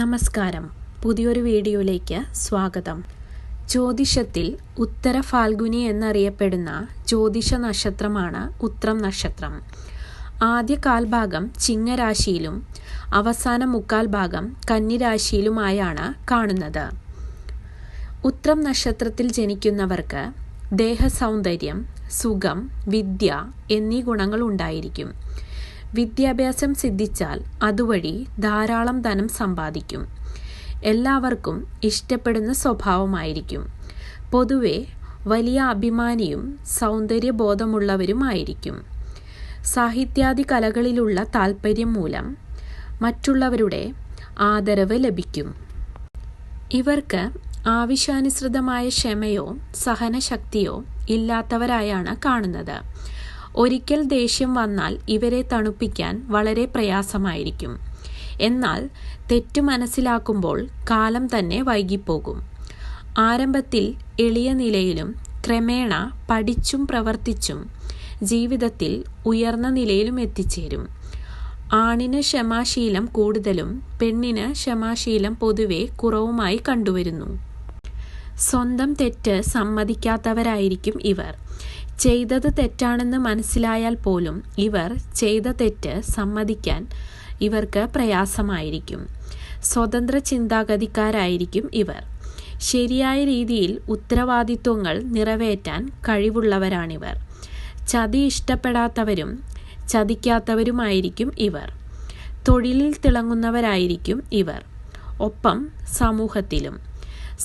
നമസ്കാരം. പുതിയൊരു വീഡിയോയിലേക്ക് സ്വാഗതം. ജ്യോതിഷത്തിൽ ഉത്തര ഫാൽഗുനി എന്നറിയപ്പെടുന്ന ജ്യോതിഷ നക്ഷത്രമാണ് ഉത്രം നക്ഷത്രം. ആദ്യ കാൽഭാഗം ചിങ്ങരാശിയിലും അവസാന മുക്കാൽ ഭാഗം കന്നിരാശിയിലുമായാണ് കാണുന്നത്. ഉത്രം നക്ഷത്രത്തിൽ ജനിക്കുന്നവർക്ക് ദേഹസൗന്ദര്യം സുഖം വിദ്യ എന്നീ ഗുണങ്ങൾ ഉണ്ടായിരിക്കും. വിദ്യാഭ്യാസം സിദ്ധിച്ചാൽ അതുവഴി ധാരാളം ധനം സമ്പാദിക്കും. എല്ലാവർക്കും ഇഷ്ടപ്പെടുന്ന സ്വഭാവമായിരിക്കും. പൊതുവെ വലിയ അഭിമാനിയും സൗന്ദര്യബോധമുള്ളവരുമായിരിക്കും. സാഹിത്യാദി കലകളിലുള്ള താൽപ്പര്യം മൂലം മറ്റുള്ളവരുടെ ആദരവ് ലഭിക്കും. ഇവർക്ക് ആവശ്യാനുസൃതമായ ക്ഷമയോ സഹനശക്തിയോ ഇല്ലാത്തവരായാണ് കാണുന്നത്. ഒരിക്കൽ ദേഷ്യം വന്നാൽ ഇവരെ തണുപ്പിക്കാൻ വളരെ പ്രയാസമായിരിക്കും. എന്നാൽ തെറ്റ് മനസ്സിലാക്കുമ്പോൾ കാലം തന്നെ വൈകിപ്പോകും. ആരംഭത്തിൽ എളിയ നിലയിലും ക്രമേണ പഠിച്ചും പ്രവർത്തിച്ചും ജീവിതത്തിൽ ഉയർന്ന നിലയിലും എത്തിച്ചേരും. ആണിന് ക്ഷമാശീലം കൂടുതലും പെണ്ണിന് ക്ഷമാശീലം പൊതുവെ കുറവുമായി കണ്ടുവരുന്നു. സ്വന്തം തെറ്റ് സമ്മതിക്കാത്തവരായിരിക്കും ഇവർ. ചെയ്തത് തെറ്റാണെന്ന് മനസ്സിലായാൽ പോലും ഇവർ ചെയ്ത തെറ്റ് സമ്മതിക്കാൻ ഇവർക്ക് പ്രയാസമായിരിക്കും. സ്വതന്ത്ര ചിന്താഗതിക്കാരായിരിക്കും ഇവർ. ശരിയായ രീതിയിൽ ഉത്തരവാദിത്വങ്ങൾ നിറവേറ്റാൻ കഴിവുള്ളവരാണിവർ. ചതി ഇഷ്ടപ്പെടാത്തവരും ചതിക്കാത്തവരുമായിരിക്കും ഇവർ. തൊഴിലിൽ തിളങ്ങുന്നവരായിരിക്കും ഇവർ. ഒപ്പം സമൂഹത്തിലും.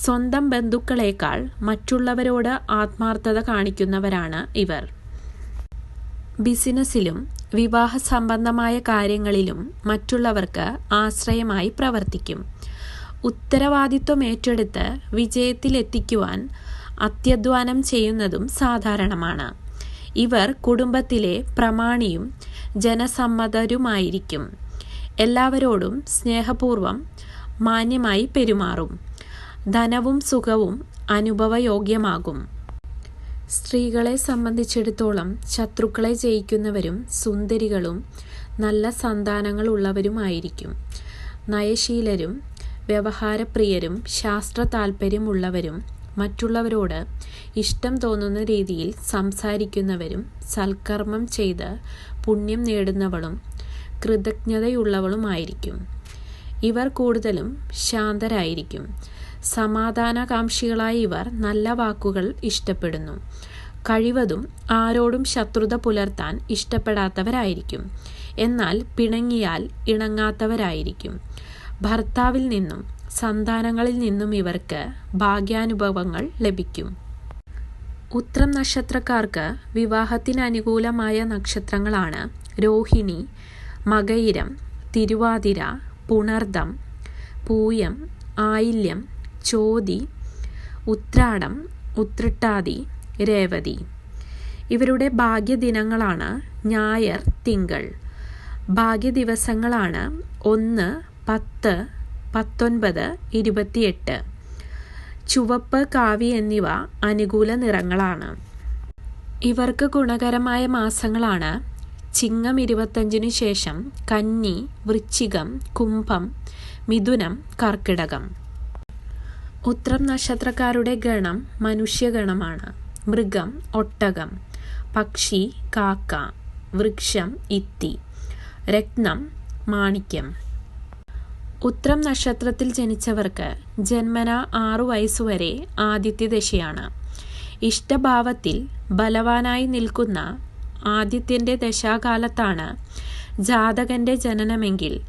സ്വന്തം ബന്ധുക്കളേക്കാൾ മറ്റുള്ളവരോട് ആത്മാർത്ഥത കാണിക്കുന്നവരാണ് ഇവർ. ബിസിനസ്സിലും വിവാഹ സംബന്ധമായ കാര്യങ്ങളിലും മറ്റുള്ളവർക്ക് ആശ്രയമായി പ്രവർത്തിക്കും. ഉത്തരവാദിത്വം ഏറ്റെടുത്ത് വിജയത്തിലെത്തിക്കുവാൻ അത്യധ്വാനം ചെയ്യുന്നതും സാധാരണമാണ്. ഇവർ കുടുംബത്തിലെ പ്രമാണിയും ജനസമ്മതരുമായിരിക്കും. എല്ലാവരോടും സ്നേഹപൂർവം മാന്യമായി പെരുമാറും. ധനവും സുഖവും അനുഭവയോഗ്യമാകും. സ്ത്രീകളെ സംബന്ധിച്ചിടത്തോളം ശത്രുക്കളെ ജയിക്കുന്നവരും സുന്ദരികളും നല്ല സന്താനങ്ങൾ സന്താനങ്ങളുള്ളവരുമായിരിക്കും. നയശീലരും വ്യവഹാരപ്രിയരും ശാസ്ത്ര താൽപ്പര്യമുള്ളവരും മറ്റുള്ളവരോട് ഇഷ്ടം തോന്നുന്ന രീതിയിൽ സംസാരിക്കുന്നവരും സൽക്കർമ്മം ചെയ്ത് പുണ്യം നേടുന്നവളും കൃതജ്ഞതയുള്ളവളുമായിരിക്കും. ഇവർ കൂടുതലും ശാന്തരായിരിക്കും. സമാധാനകാംക്ഷികളായ ഇവർ നല്ല വാക്കുകൾ ഇഷ്ടപ്പെടുന്നു. കഴിവതും ആരോടും ശത്രുത പുലർത്താൻ ഇഷ്ടപ്പെടാത്തവരായിരിക്കും. എന്നാൽ പിണങ്ങിയാൽ ഇണങ്ങാത്തവരായിരിക്കും. ഭർത്താവിൽ നിന്നും സന്താനങ്ങളിൽ നിന്നും ഇവർക്ക് ഭാഗ്യാനുഭവങ്ങൾ ലഭിക്കും. ഉത്രം നക്ഷത്രക്കാർക്ക് വിവാഹത്തിന് അനുകൂലമായ നക്ഷത്രങ്ങളാണ് രോഹിണി മകയിരം തിരുവാതിര പുണർദം പൂയം ആയില്യം ചോതി ഉത്രാടം ഉത്രട്ടാതി രേവതി. ഇവരുടെ ഭാഗ്യദിനങ്ങളാണ് ഞായർ തിങ്കൾ. ഭാഗ്യദിവസങ്ങളാണ് ഒന്ന് പത്ത് പത്തൊൻപത് ഇരുപത്തിയെട്ട്. ചുവപ്പ് കാവി എന്നിവ അനുകൂല നിറങ്ങളാണ്. ഇവർക്ക് ഗുണകരമായ മാസങ്ങളാണ്. ചിങ്ങം ഇരുപത്തഞ്ചിനു ശേഷം കന്നി വൃശ്ചികം കുംഭം മിഥുനം കർക്കിടകം. ഉത്രം നക്ഷത്രക്കാരുടെ ഗണം മനുഷ്യഗണമാണ്. മൃഗം ഒട്ടകം. പക്ഷി കാക്ക. വൃക്ഷം ഇത്തി. രത്നം മാണിക്യം. ഉത്രം നക്ഷത്രത്തിൽ ജനിച്ചവർക്ക് ജന്മന ആറു വയസ്സുവരെ ആദിത്യ ദശയാണ് ഇഷ്ടഭാവത്തിൽ ബലവാനായി നിൽക്കുന്ന ആദിത്യന്റെ ദശാകാലത്താണ് ജാതകന്റെ ജനനമെങ്കിൽ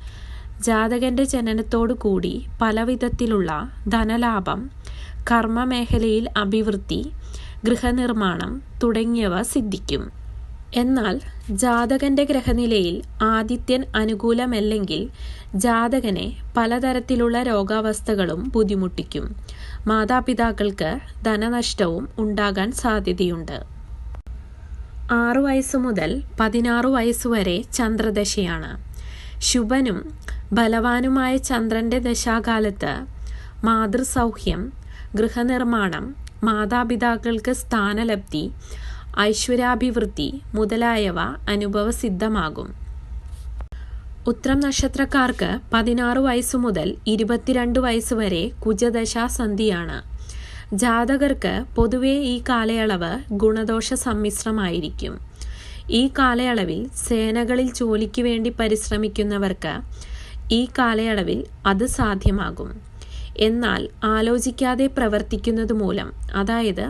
ജാതകന്റെ ജനനത്തോടു കൂടി പലവിധത്തിലുള്ള ധനലാഭം കർമ്മമേഖലയിൽ അഭിവൃദ്ധി ഗൃഹനിർമ്മാണം തുടങ്ങിയവ സിദ്ധിക്കും. എന്നാൽ ജാതകന്റെ ഗ്രഹനിലയിൽ ആദിത്യൻ അനുകൂലമല്ലെങ്കിൽ ജാതകനെ പലതരത്തിലുള്ള രോഗാവസ്ഥകളും ബുദ്ധിമുട്ടിക്കും. മാതാപിതാക്കൾക്ക് ധനനഷ്ടവും ഉണ്ടാകാൻ സാധ്യതയുണ്ട്. ആറു വയസ്സു മുതൽ പതിനാറു വയസ്സുവരെ ചന്ദ്രദശയാണ്. ശുഭനും ബലവാനുമായ ചന്ദ്രന്റെ ദശാകാലത്ത് മാതൃസൗഖ്യം ഗൃഹനിർമ്മാണം മാതാപിതാക്കൾക്ക് സ്ഥാനലബ്ധി ഐശ്വര്യാഭിവൃദ്ധി മുതലായവ അനുഭവസിദ്ധമാകും ഉത്രം നക്ഷത്രക്കാർക്ക് പതിനാറ് വയസ്സു മുതൽ ഇരുപത്തിരണ്ട് വയസ്സ് വരെ കുജദശാസന്ധിയാണ്. ജാതകർക്ക് പൊതുവെ ഈ കാലയളവ് ഗുണദോഷ സമ്മിശ്രമായിരിക്കും. ഈ കാലയളവിൽ സേനകളിൽ ജോലിക്ക് വേണ്ടി പരിശ്രമിക്കുന്നവർക്ക് ഈ കാലയളവിൽ അത് സാധ്യമാകും. എന്നാൽ ആലോചിക്കാതെ പ്രവർത്തിക്കുന്നത് മൂലം അതായത്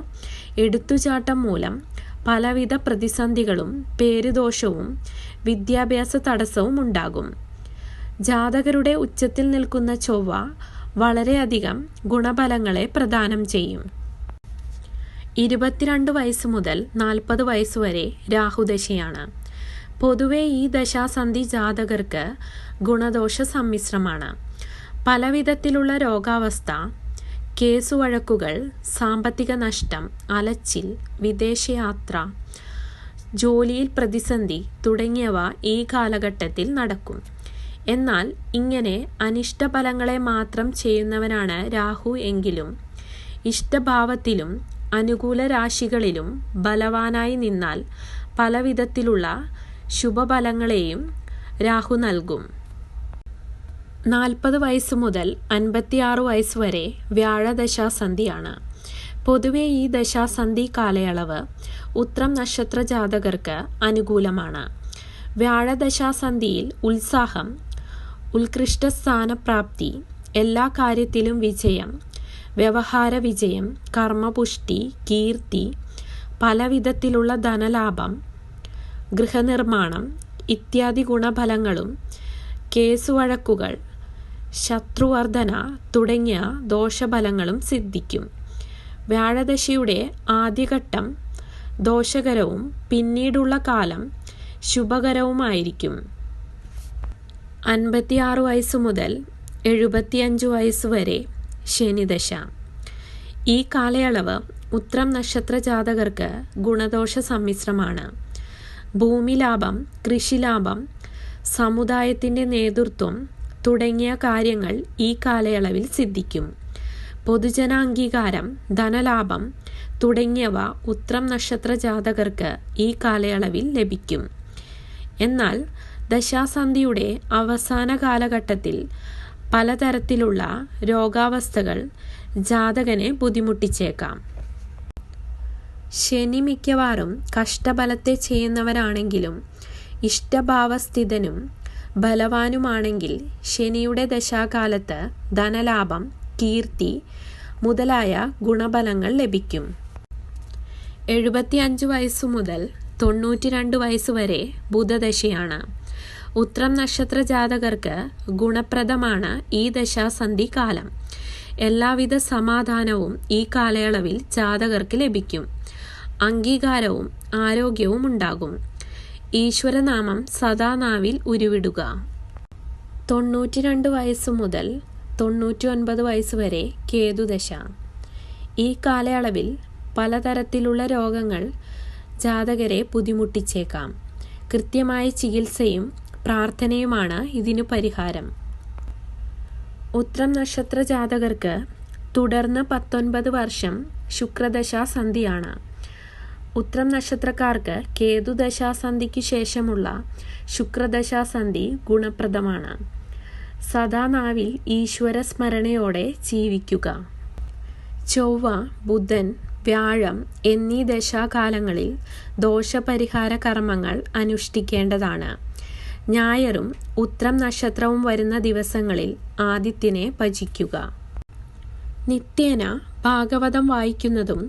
എടുത്തുചാട്ടം മൂലം പലവിധ പ്രതിസന്ധികളും പേരുദോഷവും വിദ്യാഭ്യാസ തടസ്സവും ഉണ്ടാകും. ജാതകരുടെ ഉച്ചത്തിൽ നിൽക്കുന്ന ചൊവ്വ വളരെയധികം ഗുണഫലങ്ങളെ പ്രദാനം ചെയ്യും. ഇരുപത്തിരണ്ട് വയസ്സ് മുതൽ നാൽപ്പത് വയസ്സ് വരെ രാഹുദശയാണ്. പൊതുവെ ഈ ദശാസന്ധി ജാതകർക്ക് ഗുണദോഷ സമ്മിശ്രമാണ്. പലവിധത്തിലുള്ള രോഗാവസ്ഥ കേസുവഴക്കുകൾ സാമ്പത്തിക നഷ്ടം അലച്ചിൽ വിദേശയാത്ര ജോലിയിൽ പ്രതിസന്ധി തുടങ്ങിയവ ഈ കാലഘട്ടത്തിൽ നടക്കും. എന്നാൽ ഇങ്ങനെ അനിഷ്ടഫലങ്ങളെ മാത്രം ചെയ്യുന്നവനാണ് രാഹു എങ്കിലും ഇഷ്ടഭാവത്തിലും അനുകൂല രാശികളിലും ബലവാനായി നിന്നാൽ പലവിധത്തിലുള്ള ശുഭഫലങ്ങളെയും രാഹു നൽകും. നാൽപ്പത് വയസ്സ് മുതൽ അൻപത്തിയാറ് വയസ്സ് വരെ വ്യാഴദശാസന്ധിയാണ്. പൊതുവെ ഈ ദശാസന്ധി കാലയളവ് ഉത്രം നക്ഷത്ര ജാതകർക്ക് അനുകൂലമാണ്. വ്യാഴദശാസന്ധിയിൽ ഉത്സാഹം ഉത്കൃഷ്ട സ്ഥാനപ്രാപ്തി എല്ലാ കാര്യത്തിലും വിജയം വ്യവഹാര വിജയം കർമ്മപുഷ്ടി കീർത്തി പലവിധത്തിലുള്ള ധനലാഭം ഗൃഹനിർമ്മാണം ഇത്യാദി ഗുണഫലങ്ങളും കേസുവഴക്കുകൾ ശത്രുവർദ്ധന തുടങ്ങിയ ദോഷഫലങ്ങളും സിദ്ധിക്കും. വ്യാഴദശയുടെ ആദ്യഘട്ടം ദോഷകരവും പിന്നീടുള്ള കാലം ശുഭകരവുമായിരിക്കും. അൻപത്തിയാറ് വയസ്സ് മുതൽ എഴുപത്തിയഞ്ച് വയസ്സ് വരെ ശനിദശ. ഈ കാലയളവ് ഉത്രം നക്ഷത്ര ജാതകർക്ക് ഗുണദോഷ സമ്മിശ്രമാണ് ഭൂമി ലാഭം കൃഷിലാഭം സമുദായത്തിന്റെ നേതൃത്വം തുടങ്ങിയ കാര്യങ്ങൾ ഈ കാലയളവിൽ സിദ്ധിക്കും. പൊതുജനാംഗീകാരം ധനലാഭം തുടങ്ങിയവ ഉത്രം നക്ഷത്ര ജാതകർക്ക് ഈ കാലയളവിൽ ലഭിക്കും. എന്നാൽ ദശാസന്ധിയുടെ അവസാന കാലഘട്ടത്തിൽ പലതരത്തിലുള്ള രോഗാവസ്ഥകൾ ജാതകനെ ബുദ്ധിമുട്ടിച്ചേക്കാം. ശനി മിക്കവാറും കഷ്ടബലത്തെ ചെയ്യുന്നവരാണെങ്കിലും ഇഷ്ടഭാവസ്ഥിതനും ബലവാനുമാണെങ്കിൽ ശനിയുടെ ദശാകാലത്ത് ധനലാഭം കീർത്തി മുതലായ ഗുണബലങ്ങൾ ലഭിക്കും. എഴുപത്തിയഞ്ച് വയസ്സു മുതൽ തൊണ്ണൂറ്റി രണ്ട് വയസ്സ് വരെ ബുധദശയാണ്. ഉത്രം നക്ഷത്ര ജാതകർക്ക് ഗുണപ്രദമാണ് ഈ ദശാസന്ധി കാലം എല്ലാവിധ സമാധാനവും ഈ കാലയളവിൽ ജാതകർക്ക് ലഭിക്കും. അംഗീകാരവും ആരോഗ്യവും ഉണ്ടാകും. ഈശ്വരനാമം സദാ നാവിൽ ഉരുവിടുക. തൊണ്ണൂറ്റി രണ്ട് വയസ്സ് മുതൽ തൊണ്ണൂറ്റി ഒൻപത് വയസ്സ് വരെ കേതുദശ. ഈ കാലയളവിൽ പലതരത്തിലുള്ള രോഗങ്ങൾ ജാതകരെ ബുദ്ധിമുട്ടിച്ചേക്കാം. കൃത്യമായ ചികിത്സയും പ്രാർത്ഥനയുമാണ് ഇതിനു പരിഹാരം. ഉത്രം നക്ഷത്ര ജാതകർക്ക് തുടർന്ന് പത്തൊൻപത് വർഷം ശുക്രദശാസന്ധിയാണ്. ഉത്രം നക്ഷത്രക്കാർക്ക് കേതുദശാസന്ധിക്ക് ശേഷമുള്ള ശുക്രദശാസന്ധി ഗുണപ്രദമാണ്. സദാ നാവിൽ ഈശ്വര സ്മരണയോടെ ജീവിക്കുക. ചൊവ്വ ബുധൻ വ്യാഴം എന്നീ ദശാകാലങ്ങളിൽ ദോഷപരിഹാര കർമ്മങ്ങൾ അനുഷ്ഠിക്കേണ്ടതാണ്. ഞായറും ഉത്രം നക്ഷത്രവും വരുന്ന ദിവസങ്ങളിൽ ആദിത്യനെ ഭജിക്കുക. നിത്യേന ഭാഗവതം വായിക്കുന്നതും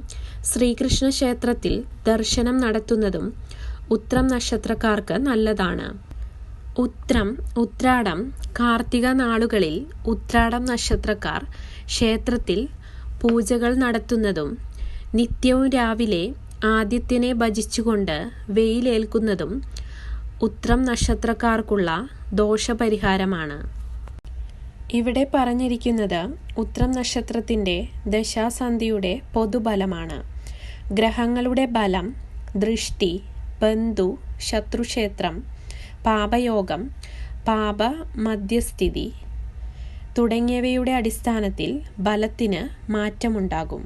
ശ്രീകൃഷ്ണ ക്ഷേത്രത്തിൽ ദർശനം നടത്തുന്നതും ഉത്രം നക്ഷത്രക്കാർക്ക് നല്ലതാണ്. ഉത്രം ഉത്രാടം കാർത്തിക നാളുകളിൽ ഉത്രാടം നക്ഷത്രക്കാർ ക്ഷേത്രത്തിൽ പൂജകൾ നടത്തുന്നതും നിത്യവും രാവിലെ ആദിത്യനെ ഭജിച്ചുകൊണ്ട് വെയിലേൽക്കുന്നതും ഉത്രം നക്ഷത്രക്കാർക്കുള്ള ദോഷപരിഹാരമാണ്. ഇവിടെ പറഞ്ഞിരിക്കുന്നത് ഉത്രം നക്ഷത്രത്തിന്റെ ദശാസന്ധിയുടെ പൊതുബലമാണ്. ഗ്രഹങ്ങളുടെ ബലം ദൃഷ്ടി ബന്ധു ശത്രുക്ഷേത്രം പാപയോഗം പാപ മധ്യസ്ഥിതി തുടങ്ങിയവയുടെ അടിസ്ഥാനത്തിൽ ബലത്തിന് മാറ്റമുണ്ടാകും.